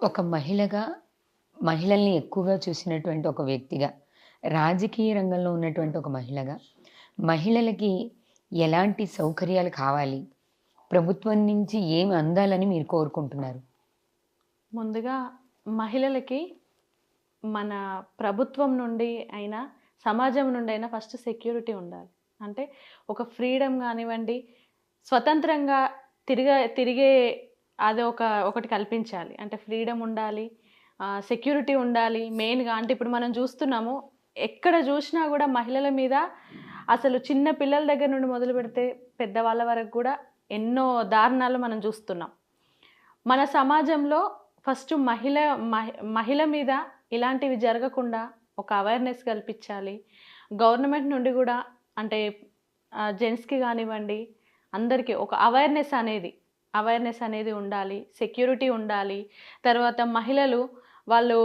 ఒక మహిళగా మహిళల్ని ఎక్కువగా చూసినటువంటి ఒక వ్యక్తిగా రాజకీయ రంగంలో ఉన్నటువంటి ఒక మహిళగా మహిళలకి ఎలాంటి సౌకర్యాలు కావాలి? ప్రభుత్వం నుంచి ఏమి అందాలని మీరు కోరుకుంటున్నారు? ముందుగా మహిళలకి మన ప్రభుత్వం నుండి అయినా సమాజం నుండి అయినా ఫస్ట్ సెక్యూరిటీ ఉండాలి. అంటే ఒక ఫ్రీడమ్ కానివ్వండి స్వతంత్రంగా తిరిగే తిరిగే అది ఒక ఒకటి కల్పించాలి. అంటే ఫ్రీడమ్ ఉండాలి సెక్యూరిటీ ఉండాలి మెయిన్గా. అంటే ఇప్పుడు మనం చూస్తున్నాము ఎక్కడ చూసినా కూడా మహిళల మీద అసలు చిన్న పిల్లల దగ్గర నుండి మొదలు పెడితే పెద్దవాళ్ళ వరకు కూడా ఎన్నో దారుణాలు మనం చూస్తున్నాం. మన సమాజంలో ఫస్ట్ మహిళ మహి- మహిళ మీద ఇలాంటివి జరగకుండా ఒక అవేర్నెస్ కల్పించాలి. గవర్నమెంట్ నుండి కూడా అంటే జెంట్స్కి కానివ్వండి అందరికీ ఒక అవేర్నెస్ అనేది అవేర్నెస్ అనేది ఉండాలి సెక్యూరిటీ ఉండాలి. తర్వాత మహిళలు వాళ్ళు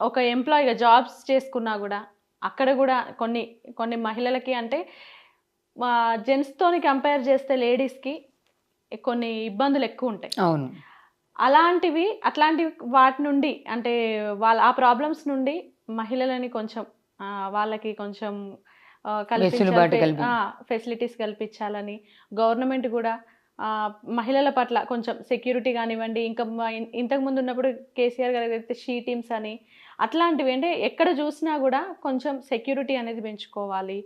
ఒక ఎంప్లాయీగా జాబ్స్ చేసుకున్నా కూడా అక్కడ కూడా కొన్ని కొన్ని మహిళలకి అంటే జెంట్స్తోని కంపేర్ చేస్తే లేడీస్కి కొన్ని ఇబ్బందులు ఎక్కువ ఉంటాయి. అవును. అలాంటివి అట్లాంటి వాటి నుండి అంటే వాళ్ళ ఆ ప్రాబ్లమ్స్ నుండి మహిళలని కొంచెం వాళ్ళకి కొంచెం కల్పించాలి కల్పి- ఫెసిలిటీస్ కల్పించాలని గవర్నమెంట్ కూడా మహిళల పట్ల కొంచెం సెక్యూరిటీ కానివ్వండి ఇంకా మ- ఇన్- ఇంతకు ముందు ఉన్నప్పుడు కేసీఆర్ గారు అయితే షీ టీమ్స్ అని అట్లాంటివి అంటే ఎక్కడ చూసినా కూడా కొంచెం సెక్యూరిటీ అనేది పెంచుకోవాలి.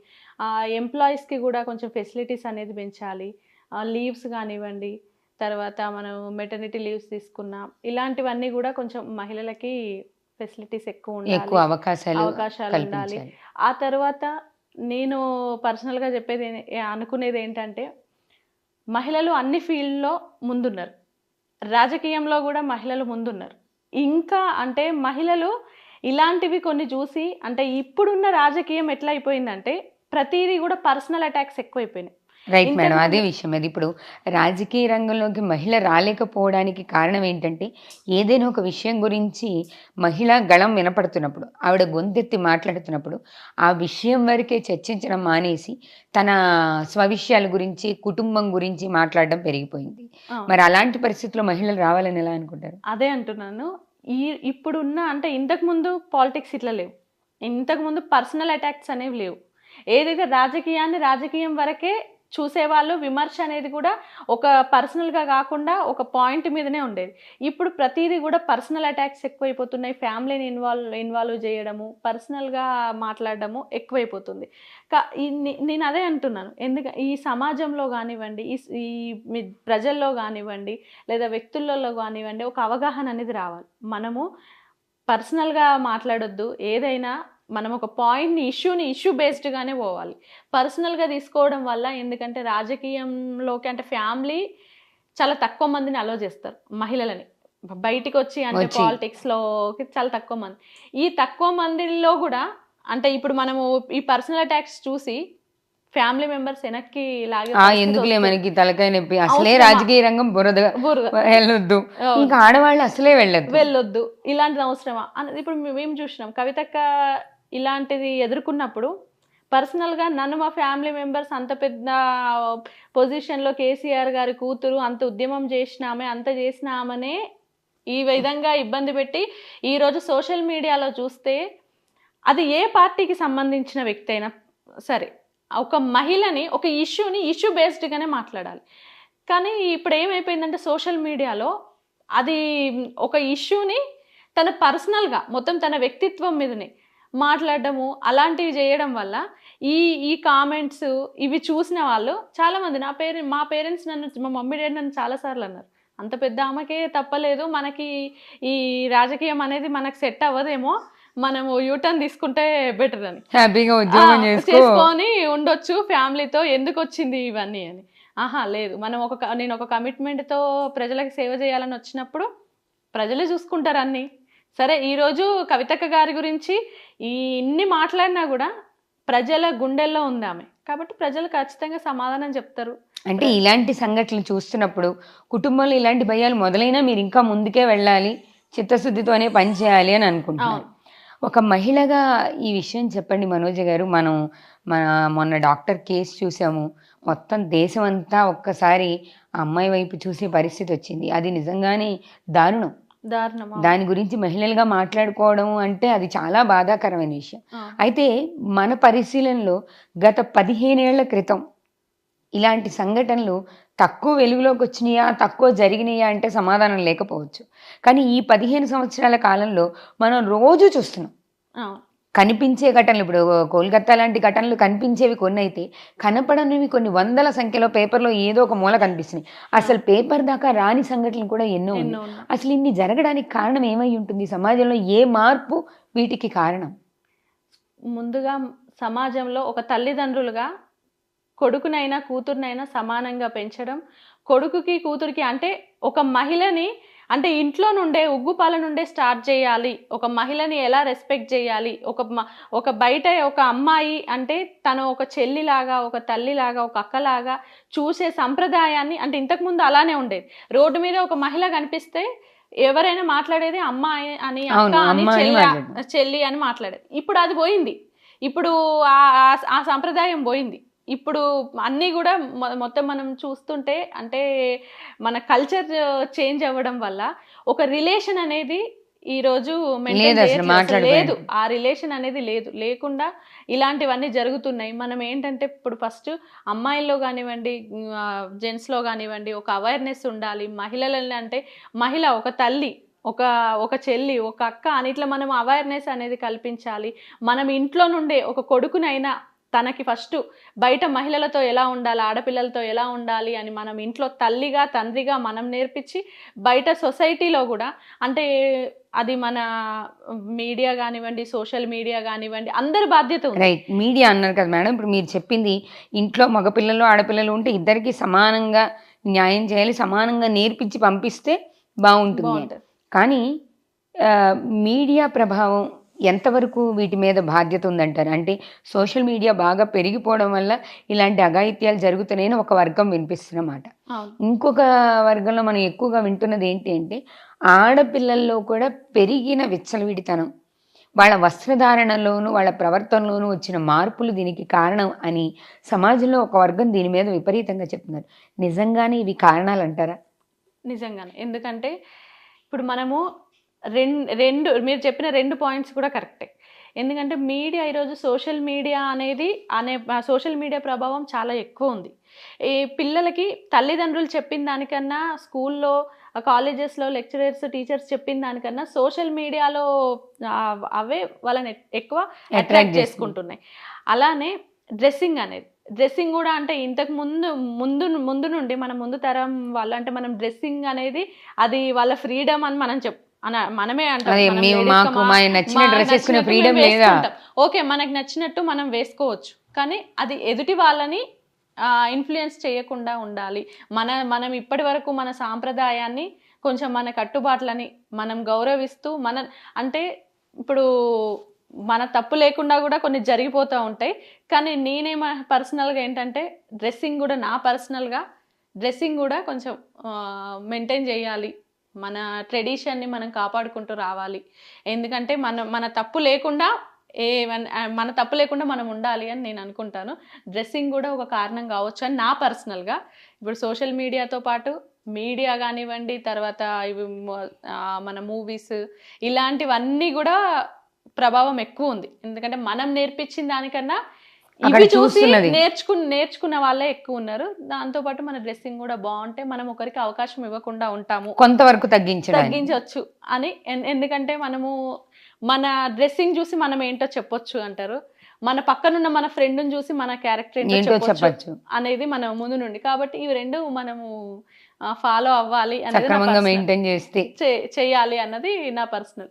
ఎంప్లాయీస్కి కూడా కొంచెం ఫెసిలిటీస్ అనేది పెంచాలి. లీవ్స్ కానివ్వండి తర్వాత మనం మెటర్నిటీ లీవ్స్ తీసుకున్నాం ఇలాంటివన్నీ కూడా కొంచెం మహిళలకి ఫెసిలిటీస్ ఎక్కువ ఉండాలి. అవకాశాలు అవకాశాలు ఉండాలి. ఆ తర్వాత నేను పర్సనల్గా చెప్పేది అనుకునేది ఏంటంటే మహిళలు అన్ని ఫీల్డ్లో ముందున్నారు. రాజకీయంలో కూడా మహిళలు ముందున్నారు. ఇంకా అంటే మహిళలు ఇలాంటివి కొన్ని చూసి అంటే ఇప్పుడున్న రాజకీయం ఎట్లా అయిపోయిందంటే ప్రతిదీ కూడా పర్సనల్ అటాక్స్ ఎక్కువైపోయినాయి. రైట్ మేడం అదే విషయం. అది ఇప్పుడు రాజకీయ రంగంలోకి మహిళ రాలేకపోవడానికి కారణం ఏంటంటే ఏదైనా ఒక విషయం గురించి మహిళ గళం వినపడుతున్నప్పుడు ఆవిడ గొంతెత్తి మాట్లాడుతున్నప్పుడు ఆ విషయం వరకే చర్చించడం మానేసి తన స్వవిషయాల గురించి కుటుంబం గురించి మాట్లాడడం పెరిగిపోయింది. మరి అలాంటి పరిస్థితుల్లో మహిళలు రావాలని ఎలా అనుకుంటారు? అదే అంటున్నాను. ఈ ఇప్పుడున్న అంటే ఇంతకు ముందు పాలిటిక్స్ ఇట్లా లేవు. ఇంతకు ముందు పర్సనల్ అటాక్స్ అనేవి లేవు. ఏదైతే రాజకీయాన్ని రాజకీయం వరకే చూసేవాళ్ళు విమర్శ అనేది కూడా ఒక పర్సనల్గా కాకుండా ఒక పాయింట్ మీదనే ఉండేది. ఇప్పుడు ప్రతిదీ కూడా పర్సనల్ అటాక్స్ ఎక్కువైపోతున్నాయి. ఫ్యామిలీని ఇన్వాల్వ్ ఇన్వాల్వ్ చేయడము పర్సనల్గా మాట్లాడడము ఎక్కువైపోతుంది. కా నేను అదే అంటున్నాను. ఎందుకంటే ఈ సమాజంలో కానివ్వండి ఈ ఈ ప్రజల్లో కానివ్వండి లేదా వ్యక్తులలో కానివ్వండి ఒక అవగాహన అనేది రావాలి. మనము పర్సనల్గా మాట్లాడొద్దు. ఏదైనా మనం ఒక పాయింట్ని ఇష్యూని ఇష్యూ బేస్డ్గానే పోవాలి పర్సనల్గా తీసుకోవడం వల్ల ఎందుకంటే రాజకీయంలోకి అంటే ఫ్యామిలీ చాలా తక్కువ మందిని అలో చేస్తారు మహిళలని బయటికి వచ్చి అంటే. పాలిటిక్స్లోకి చాలా తక్కువ మంది ఈ తక్కువ మందిలో కూడా అంటే ఇప్పుడు మనము ఈ పర్సనల్ అటాక్స్ చూసి ఫ్యామిలీ మెంబర్స్ వెనక్కి లాగే ఎందుకులే. మనకి తలకాయ నొప్పి అసలే? రాజకీయ రంగం బురద. వెళ్ళొద్దు. ఇంకా ఆడవాళ్ళు అసలే వెళ్ళొద్దు వెళ్ళొద్దు ఇలాంటిది అవసరమా అని ఇప్పుడు మేము చూసినాం కవితక్క ఇలాంటిది ఎదుర్కొన్నప్పుడు పర్సనల్గా నన్ను మా ఫ్యామిలీ మెంబర్స్ అంత పెద్ద పొజిషన్లో కేసీఆర్ గారి కూతురు అంత ఉద్యమం చేసినామే అంత చేసినామనే ఈ విధంగా ఇబ్బంది పెట్టి ఈరోజు సోషల్ మీడియాలో చూస్తే అది ఏ పార్టీకి సంబంధించిన వ్యక్తి అయినా సరే ఒక మహిళని ఒక ఇష్యూని ఇష్యూ బేస్డ్గానే మాట్లాడాలి. కానీ ఇప్పుడు ఏమైపోయిందంటే సోషల్ మీడియాలో అది ఒక ఇష్యూని తన పర్సనల్గా మొత్తం తన వ్యక్తిత్వం మీదనే మాట్లాడడము అలాంటివి చేయడం వల్ల ఈ ఈ కామెంట్స్ ఇవి చూసిన వాళ్ళు చాలామంది నా పేరెంట్ మా పేరెంట్స్ నన్ను మా మమ్మీ డాడీ నన్ను చాలాసార్లు అన్నారు. అంత పెద్ద ఆమెకే తప్పలేదు. మనకి ఈ రాజకీయం అనేది మనకు సెట్ అవ్వదేమో. మనము యూటర్న్ తీసుకుంటే బెటర్ అని. హ్యాపీగా ఉద్యోగం చేసుకొని ఉండొచ్చు ఫ్యామిలీతో ఎందుకు వచ్చింది ఇవన్నీ అని. ఆహా లేదు. మనం ఒక నేను ఒక కమిట్మెంట్తో ప్రజలకు సేవ చేయాలని వచ్చినప్పుడు ప్రజలే చూసుకుంటారు అన్నీ. సరే ఈరోజు కవితక్క గారి గురించి ఈ ఇన్ని మాట్లాడినా కూడా ప్రజల గుండెల్లో ఉంది ఆమె. కాబట్టి ప్రజలు ఖచ్చితంగా సమాధానం చెప్తారు. అంటే ఇలాంటి సంఘటనలు చూస్తున్నప్పుడు కుటుంబంలో ఇలాంటి భయాలు మొదలైనా మీరు ఇంకా ముందుకే వెళ్ళాలి చిత్తశుద్ధితోనే పని చేయాలి అని అనుకుంటున్నాను. ఒక మహిళగా ఈ విషయం చెప్పండి మనోజ గారు. మనం మన మొన్న డాక్టర్ కేసు చూసాము. మొత్తం దేశం అంతా ఒక్కసారి అమ్మాయి వైపు చూసే పరిస్థితి వచ్చింది. అది నిజంగానే దారుణం. దాని గురించి మహిళలుగా మాట్లాడుకోవడం అంటే అది చాలా బాధాకరమైన విషయం. అయితే మన పరిశీలనలో గత పదిహేనేళ్ళ క్రితం ఇలాంటి సంఘటనలు తక్కువ వెలుగులోకి వచ్చినాయా తక్కువ జరిగినాయా అంటే సమాధానం లేకపోవచ్చు కానీ ఈ పదిహేను సంవత్సరాల కాలంలో మనం రోజు చూస్తున్నాం. కనిపించే ఘటనలు ఇప్పుడు కోల్కత్తా లాంటి ఘటనలు కనిపించేవి కొన్ని అయితే కనపడనివి కొన్ని వందల సంఖ్యలో పేపర్లో ఏదో ఒక మూల కనిపిస్తున్నాయి. అసలు పేపర్ దాకా రాని సంఘటనలు కూడా ఎన్నో ఉన్నాయి. ఎన్నో ఉన్నాయి. అసలు ఇన్ని జరగడానికి కారణం ఏమై ఉంటుంది? సమాజంలో ఏ మార్పు వీటికి కారణం? ముందుగా సమాజంలో ఒక తల్లిదండ్రులుగా కొడుకునైనా కూతురునైనా సమానంగా పెంచడం కొడుకుకి కూతురికి అంటే ఒక మహిళని అంటే ఇంట్లో నుండే ఉగ్గుపాల నుండే స్టార్ట్ చేయాలి. ఒక మహిళని ఎలా రెస్పెక్ట్ చేయాలి? ఒక ఒక బయట ఒక అమ్మాయి అంటే తను ఒక చెల్లిలాగా ఒక తల్లిలాగా ఒక అక్కలాగా చూసే సంప్రదాయాన్ని అంటే ఇంతకుముందు అలానే ఉండేది. రోడ్డు మీద ఒక మహిళ కనిపిస్తే ఎవరైనా మాట్లాడేది అమ్మాయి అని అక్క అని చెల్లి. చెల్లి అని మాట్లాడేది. ఇప్పుడు అది పోయింది. ఇప్పుడు ఆ సంప్రదాయం పోయింది. ఇప్పుడు అన్నీ కూడా మొత్తం మనం చూస్తుంటే అంటే మన కల్చర్ చేంజ్ అవ్వడం వల్ల ఒక రిలేషన్ అనేది ఈ రోజు. లేదు ఆ రిలేషన్ అనేది లేదు. లేకుండా ఇలాంటివన్నీ జరుగుతున్నాయి. మనం ఏంటంటే ఇప్పుడు ఫస్ట్ అమ్మాయిల్లో కానివ్వండి జెంట్స్లో కానివ్వండి ఒక అవేర్నెస్ ఉండాలి. మహిళలని అంటే మహిళ ఒక తల్లి ఒక ఒక చెల్లి ఒక అక్క అని ఇట్లా మనం అవేర్నెస్ అనేది కల్పించాలి. మనం ఇంట్లో నుండే ఒక కొడుకునైనా తనకి ఫస్ట్ బయట మహిళలతో ఎలా ఉండాలి ఆడపిల్లలతో ఎలా ఉండాలి అని మనం ఇంట్లో తల్లిగా తండ్రిగా మనం నేర్పించి బయట సొసైటీలో కూడా అంటే అది మన మీడియా కానివ్వండి సోషల్ మీడియా కానివ్వండి అందరి బాధ్యత రైట్ మీడియా అన్నారు కదా మేడం. ఇప్పుడు మీరు చెప్పింది ఇంట్లో మగపిల్లలు ఆడపిల్లలు ఉంటే ఇద్దరికి సమానంగా న్యాయం చేయాలి సమానంగా నేర్పించి పంపిస్తే బాగుంటుంది. కానీ మీడియా ప్రభావం ఎంతవరకు వీటి మీద బాధ్యత ఉందంటారు? అంటే సోషల్ మీడియా బాగా పెరిగిపోవడం వల్ల ఇలాంటి అఘాయిత్యాలు జరుగుతున్నాయని ఒక వర్గం వినిపిస్తున్నమాట ఇంకొక వర్గంలో మనం ఎక్కువగా వింటున్నది ఏంటి అంటే ఆడపిల్లల్లో కూడా పెరిగిన విచ్చలవిడితనం. వాళ్ళ వస్త్రధారణలోను వాళ్ళ ప్రవర్తనలోనూ వచ్చిన మార్పులు దీనికి కారణం అని సమాజంలో ఒక వర్గం దీని మీద విపరీతంగా చెప్తున్నారు. నిజంగానే ఇవి కారణాలు అంటారా? నిజంగానే. ఎందుకంటే ఇప్పుడు మనము రెండు రెండు మీరు చెప్పిన రెండు పాయింట్స్ కూడా కరెక్టే ఎందుకంటే మీడియా ఈరోజు సోషల్ మీడియా అనేది అనే సోషల్ మీడియా ప్రభావం చాలా ఎక్కువ ఉంది. ఈ పిల్లలకి తల్లిదండ్రులు చెప్పిన దానికన్నా స్కూల్లో కాలేజెస్లో లెక్చరర్స్ టీచర్స్ చెప్పిన దానికన్నా సోషల్ మీడియాలో అవే వాళ్ళని ఎక్కువ అట్రాక్ట్ చేసుకుంటున్నాయి. అలానే డ్రెస్సింగ్ అనేది డ్రెస్సింగ్ కూడా అంటే ఇంతకు ముందు ముందు ముందు నుండి మన ముందు తరం వాళ్ళు అంటే మనం డ్రెస్సింగ్ అనేది అది వాళ్ళ ఫ్రీడమ్ అని మనం చెప్ అన మనమే అంటాం నచ్చిన ఫ్రీడమ్ లేదా. ఓకే మనకు నచ్చినట్టు మనం వేసుకోవచ్చు. కానీ అది ఎదుటి వాళ్ళని ఇన్ఫ్లుయెన్స్ చేయకుండా ఉండాలి. మన మనం ఇప్పటి వరకు మన సాంప్రదాయాన్ని కొంచెం మన కట్టుబాట్లని మనం గౌరవిస్తూ మన అంటే ఇప్పుడు మన తప్పు లేకుండా కూడా కొన్ని జరిగిపోతూ ఉంటాయి. కానీ నేనే పర్సనల్గా ఏంటంటే డ్రెస్సింగ్ కూడా నా పర్సనల్గా డ్రెస్సింగ్ కూడా కొంచెం మెయింటైన్ చేయాలి. మన ట్రెడిషన్ని మనం కాపాడుకుంటూ రావాలి. ఎందుకంటే మన మన తప్పు లేకుండా ఏ మన- తప్పు లేకుండా మనం ఉండాలి అని నేను అనుకుంటాను. డ్రెస్సింగ్ కూడా ఒక కారణం కావచ్చు అని నా పర్సనల్గా ఇప్పుడు సోషల్ మీడియాతో పాటు మీడియా కానివ్వండి తర్వాత ఇవి మన మూవీస్ ఇలాంటివన్నీ కూడా ప్రభావం ఎక్కువ ఉంది. ఎందుకంటే మనం నేర్పించిన దానికన్నా ఇవి చూసి చూస్తున్నది. నేర్చుకు నేర్చుకున్న వాళ్ళే ఎక్కువ ఉన్నారు. దాంతో పాటు మన డ్రెస్సింగ్ కూడా బాగుంటే మనం ఒకరికి అవకాశం ఇవ్వకుండా ఉంటాము. కొంతవరకు తగ్గించవచ్చు అని ఎందుకంటే మనము మన డ్రెస్సింగ్ చూసి మనం ఏంటో చెప్పొచ్చు అంటారు. మన పక్కనున్న మన ఫ్రెండ్ని చూసి మన క్యారెక్టర్ ఏంటో చెప్పొచ్చు అనేది మన ముందు నుండి. కాబట్టి ఇవి రెండు మనము ఫాలో అవ్వాలి అనేది. మెయింటైన్ చేస్తే. చేయాలి అన్నది నా పర్సనల్